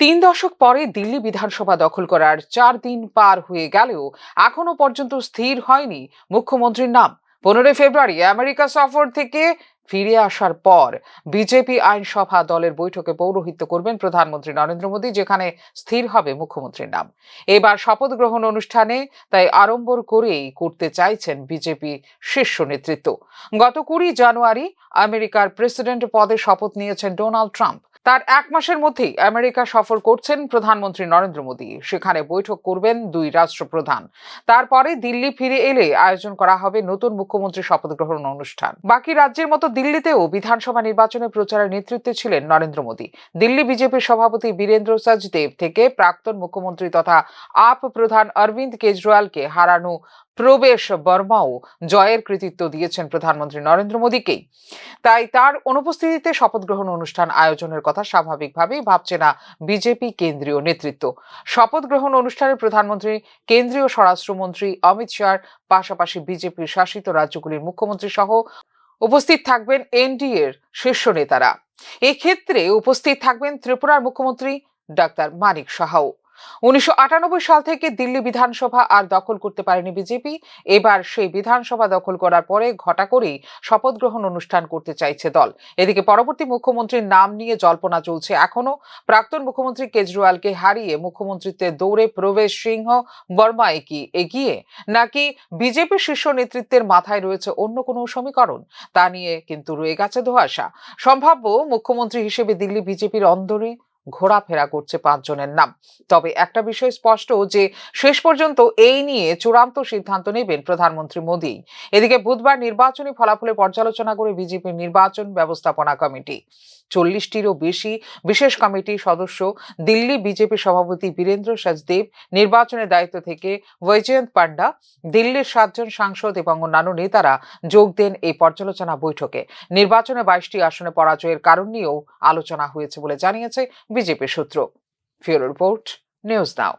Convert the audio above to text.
তিন দশক পরে দিল্লি বিধানসভা দখল করার চার দিন পার হয়ে গেলেও এখনও পর্যন্ত স্থির হয়নি মুখ্যমন্ত্রীর নাম। পনেরোই ফেব্রুয়ারি আমেরিকা সফর থেকে ফিরে আসার পর বিজেপি আইনসভা দলের বৈঠকে পৌরোহিত্য করবেন প্রধানমন্ত্রী নরেন্দ্র মোদী, যেখানে স্থির হবে মুখ্যমন্ত্রীর নাম। এবার শপথ গ্রহণ অনুষ্ঠানে তাই আড়ম্বর করেই করতে চাইছেন বিজেপি শীর্ষ নেতৃত্ব। গত কুড়ি জানুয়ারি আমেরিকার প্রেসিডেন্ট পদে শপথ নিয়েছেন ডোনাল্ড ট্রাম্প। তার এক মাসের মধ্যেই আমেরিকা সফর করছেন প্রধানমন্ত্রী নরেন্দ্র মোদী। সেখানে বৈঠক করবেন দুই রাষ্ট্রপ্রধান। তারপরে দিল্লি ফিরে এলে আয়োজন করা হবে নতুন মুখ্যমন্ত্রী শপথ গ্রহণ অনুষ্ঠান। বাকি রাজ্যের মতো দিল্লিতেও বিধানসভা নির্বাচনে প্রচারের নেতৃত্বে ছিলেন নরেন্দ্র মোদী। দিল্লি বিজেপির সভাপতি বীরেন্দ্র সাজদেব থেকে প্রাক্তন মুখ্যমন্ত্রী তথা আপ প্রধান অরবিন্দ কেজরিওয়ালকে হারানো প্রবেশ বর্মাও জয়ের কৃতিত্ব দিয়েছেন প্রধানমন্ত্রী নরেন্দ্র মোদীকেই তাই তার অনুপস্থিতিতে শপথ গ্রহণ অনুষ্ঠান আয়োজনের কথা স্বাভাবিকভাবেই ভাবছে না বিজেপি কেন্দ্রীয় নেতৃত্ব। শপথ গ্রহণ অনুষ্ঠানে প্রধানমন্ত্রী, কেন্দ্রীয় স্বরাষ্ট্রমন্ত্রী অমিত শাহর পাশাপাশি বিজেপির শাসিত রাজ্যগুলির মুখ্যমন্ত্রী সহ উপস্থিত থাকবেন এনডিএর শীর্ষ নেতারা। এক্ষেত্রে উপস্থিত থাকবেন ত্রিপুরার মুখ্যমন্ত্রী ডাক্তার মানিক সাহাও। উনিশশো আটানব্বই সাল থেকে দিল্লি বিধানসভা আর দখল করতে পারেনি বিজেপি। এবার সেই বিধানসভা দখল করার পরে ঘটা করেই শপথ গ্রহণ অনুষ্ঠান করতে চাইছে দল। এদিকে পরবর্তী মুখ্যমন্ত্রীর নাম নিয়ে জল্পনা চলছে এখনও। প্রাক্তন মুখ্যমন্ত্রী কেজরিওয়ালকে হারিয়ে মুখ্যমন্ত্রীত্বের দৌড়ে প্রবেশ সিংহ বর্মায় কি এগিয়ে? নাকি বিজেপি শীর্ষ নেতৃত্বের মাথায় রয়েছে অন্য কোনো সমীকরণ? তা নিয়ে কিন্তু রয়ে গেছে ধোঁয়াশা সম্ভাব্য মুখ্যমন্ত্রী হিসেবে দিল্লি বিজেপির অন্দরে ঘোরাফেরা করছে পাঁচজনের নাম। তবে একটা বিষয় স্পষ্ট যে, শেষ পর্যন্ত এই নিয়ে চূড়ান্ত সিদ্ধান্ত নেবেন প্রধানমন্ত্রী মোদী। এদিকে বুধবার নির্বাচনী ফলাফলে পর্যালোচনা করে বিজেপির নির্বাচন ব্যবস্থাপনা কমিটি। চল্লিশটিরও বেশি বিশেষ কমিটির সদস্য দিল্লি বিজেপি সভাপতি বীরেন্দ্র সচদেব নির্বাচনের দায়িত্ব থেকে বৈজয়ন্ত পান্ডা দিল্লির সাতজন সাংসদ এবং অন্যান্য নেতারা যোগ দেন এই পর্যালোচনা বৈঠকে। নির্বাচনে বাইশটি আসনে পরাজয়ের কারণ নিয়েও আলোচনা হয়েছে বলে জানিয়েছে বিজেপি সূত্র। Bureau report, news now.